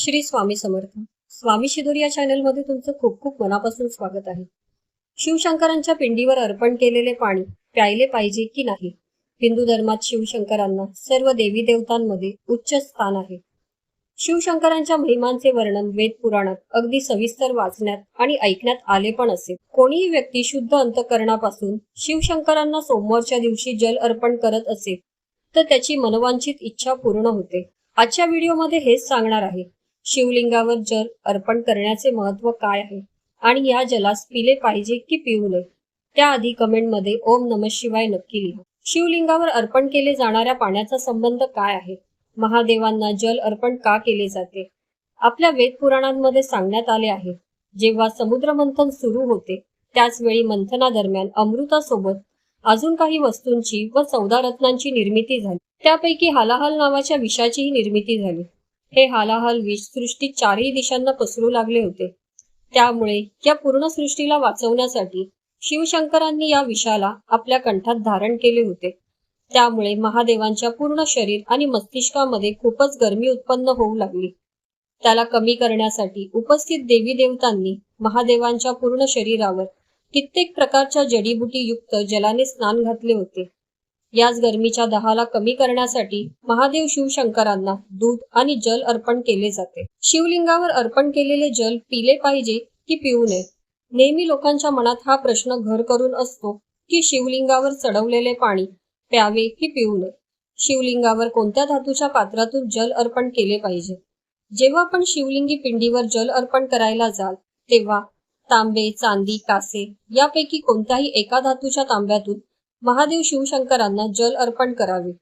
श्री स्वामी समर्थ. स्वामी शिदोर या चॅनलमध्ये तुमचं खूप खूप मनापासून स्वागत आहे. शिवशंकरांच्या पिंडीवर अर्पण केलेले पाणी प्यायले पाहिजे की नाही? हिंदू धर्मात शिवशंकरांना सर्व देवी देवतांमध्ये उच्च स्थान आहे. शिवशंकरांच्या महिमांचे वर्णन वेद पुराणात अगदी सविस्तर वाचण्यात आणि ऐकण्यात आले पण असेल. कोणीही व्यक्ती शुद्ध अंतकरणापासून शिवशंकरांना सोमवारच्या दिवशी जल अर्पण करत असेल तर त्याची मनवांचित इच्छा पूर्ण होते. आजच्या व्हिडिओमध्ये हेच सांगणार आहे. शिवलिंगावर जल अर्पण करण्याचे महत्त्व काय आहे? आणि या जलास पिले पाहिजे की पिऊ नये? त्याआधी कमेंटमध्ये ओम नम शिवाय नक्की लिहा. शिवलिंगावर अर्पण केले जाणाऱ्या पाण्याचा संबंध काय आहे? महादेवांना जल अर्पण का केले जाते? आपल्या वेद पुराणांमध्ये सांगण्यात आले आहे जेव्हा समुद्र मंथन सुरू होते त्याच वेळी मंथनादरम्यान अमृतासोबत अजून काही वस्तूंची व चौदा रत्नांची निर्मिती झाली. त्यापैकी हालाहाल नावाच्या विषाचीही निर्मिती झाली. हे हालाहाल विष सृष्टी चारही दिशांना पसरू लागले होते. त्यामुळे या पूर्ण सृष्टीला वाचवण्यासाठी शिवशंकरांनी या विषाला आपल्या कंठात धारण केले होते. त्यामुळे महादेवांच्या पूर्ण शरीर आणि मस्तिष्कामध्ये खूपच गरमी उत्पन्न होऊ लागली. त्याला कमी करण्यासाठी उपस्थित देवी देवतांनी महादेवांच्या पूर्ण शरीरावर कित्येक प्रकारच्या जडीबुटी युक्त जलाने स्नान घातले होते. याच गरमीच्या दहाला कमी करण्यासाठी महादेव शिवशंकरांना दूध आणि जल अर्पण केले जाते. शिवलिंगावर अर्पण केलेले जल पिले पाहिजे की पिऊ नये? नेहमी लोकांच्या मनात हा प्रश्न घर करून असतो की शिवलिंगावर चढवलेले पाणी प्यावे की पिऊ नये? शिवलिंगावर कोणत्या धातूच्या पात्रातून जल अर्पण केले पाहिजे? जेव्हा आपण शिवलिंगी पिंडीवर जल अर्पण करायला जाल तेव्हा तांबे चांदी कासे यापैकी कोणत्याही एका धातूच्या तांब्यातून महादेव शिवशंकरांना जल अर्पण करावे.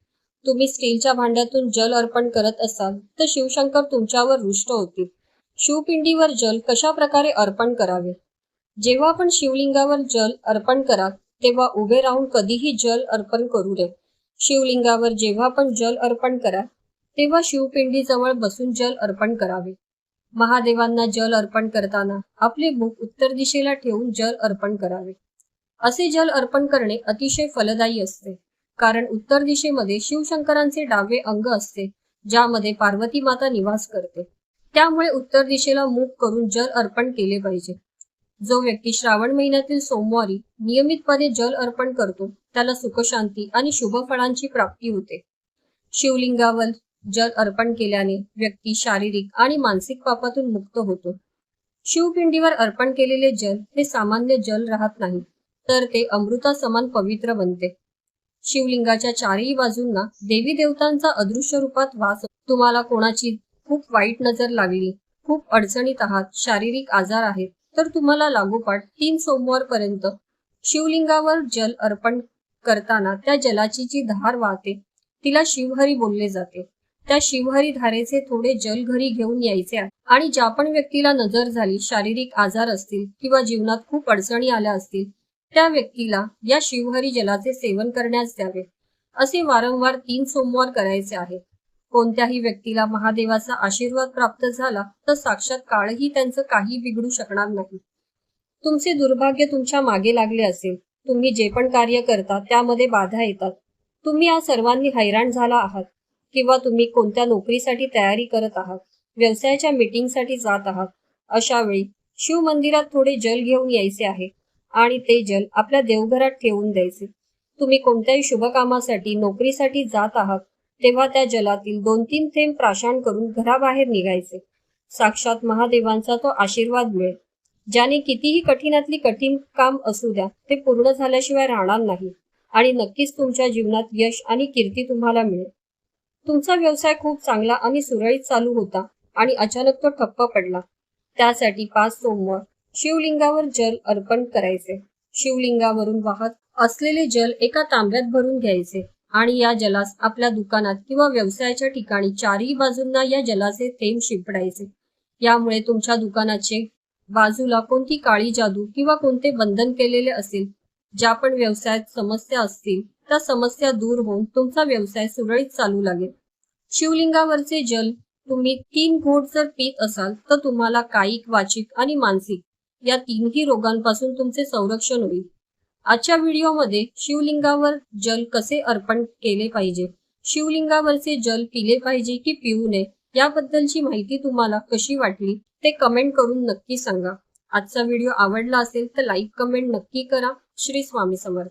तुम्ही स्टीलच्या भांड्यातून जल अर्पण करत असाल तर शिवशंकर तुमच्यावर रुष्ट होतील. शिवपिंडीवर जल कशा प्रकारे अर्पण करावे? जेव्हा आपण शिवलिंगावर जल अर्पण करा तेव्हा उभे राहून कधीही जल अर्पण करू नये. शिवलिंगावर जेव्हा पण जल अर्पण करा तेव्हा शिवपिंडीजवळ बसून जल अर्पण करावे. महादेवांना जल अर्पण करताना आपले मुख उत्तर दिशेला ठेवून जल अर्पण करावे. असे जल अर्पण करणे अतिशय फलदायी असते. कारण उत्तर दिशेमध्ये शिवशंकरांचे डावे अंग असते ज्यामध्ये पार्वती माता निवास करते. त्यामुळे उत्तर दिशेला मुख करून जल अर्पण केले पाहिजे. जो व्यक्ती श्रावण महिन्यातील सोमवारी नियमितपणे जल अर्पण करतो त्याला सुखशांती आणि शुभ फळांची प्राप्ती होते. शिवलिंगावर जल अर्पण केल्याने व्यक्ती शारीरिक आणि मानसिक पापातून मुक्त होतो. शिवपिंडीवर अर्पण केलेले जल हे सामान्य जल राहत नाही. तर ते अमृता समान पवित्र बनते. शिवलिंगाच्या चारही बाजूंना देवी देवतांचा अदृश्य रूपात वास तुम्हाला कोणाची खूप वाईट नजर लागली खूप अडचणीत आहात शारीरिक आजार आहेत तर तुम्हाला लागोपाठ तीन सोमवार पर्यंत शिवलिंगावर जल अर्पण करताना त्या जलाची जी धार वाहते तिला शिवहरी बोलले जाते. त्या शिवहरी धारेचे थोडे जल घरी घेऊन यायचे आहे. आणि ज्या पण व्यक्तीला नजर झाली शारीरिक आजार असतील किंवा जीवनात खूप अडचणी आल्या असतील त्या व्यक्तीला या शिवहरी जलाचे सेवन करण्यास द्यावे असे वारंवार तीन सोमवार करायचे आहे. कोणत्याही व्यक्तीला महादेवाचा आशीर्वाद प्राप्त झाला तर साक्षात काळही त्यांचं काही बिघडू शकणार नाही. तुमचे दुर्भाग्य तुमच्या मागे लागले असेल. तुम्ही जे पण कार्य करता त्यामध्ये बाधा येतात. तुम्ही या सर्वांनी हैराण झाला आहात किंवा तुम्ही कोणत्या नोकरीसाठी तयारी करत आहात व्यवसायाच्या मीटिंगसाठी जात आहात. अशा वेळी शिव मंदिरात थोडे जल घेऊन यायचे आहे. आणि ते जल आपल्या देवघरात ठेवून द्यायचे. तुम्ही कोणत्याही शुभकामासाठी नोकरीसाठी जात आहात तेव्हा त्या जलातील दोन तीन थेंब प्राशान करून घराबाहेर निघायचे. साक्षात महादेवांचा तो आशीर्वाद मिळेल. ज्याने कितीही कठीणातली कठीण काम असू द्या ते पूर्ण झाल्याशिवाय राहणार नाही. आणि नक्कीच तुमच्या जीवनात यश आणि कीर्ती तुम्हाला मिळेल. तुमचा व्यवसाय खूप चांगला आणि सुरळीत चालू होता आणि अचानक तो ठप्प पडला. त्यासाठी पाच सोमवार शिवलिंगावर जल अर्पण करायचे. शिवलिंगावरून वाहत असलेले जल एका तांब्यात भरून घ्यायचे आणि या जलास आपल्या दुकानात किंवा व्यवसायाच्या ठिकाणी चारही बाजूंना या जलाचे थेंब शिंपडायचे. यामुळे तुमच्या दुकानाचे बाजूला कोणती काळी जादू किंवा कोणते बंधन केलेले असेल ज्या पण व्यवसायात समस्या असतील त्या समस्या दूर होऊन तुमचा व्यवसाय सुरळीत चालू लागेल. शिवलिंगावरचे जल तुम्ही तीन घोट जर पीत असाल तर तुम्हाला कायिक वाचिक आणि मानसिक या तीनही रोगांपासून तुमचे संरक्षण होईल. आजच्या व्हिडिओमध्ये शिवलिंगावर जल कसे अर्पण केले पाहिजे? शिवलिंगावरचे जल पिले पाहिजे की पिऊ नये याबद्दलची माहिती तुम्हाला कशी वाटली? ते कमेंट करून नक्की सांगा. आजचा व्हिडिओ आवडला असेल तर लाईक कमेंट नक्की करा. श्री स्वामी समर्थ.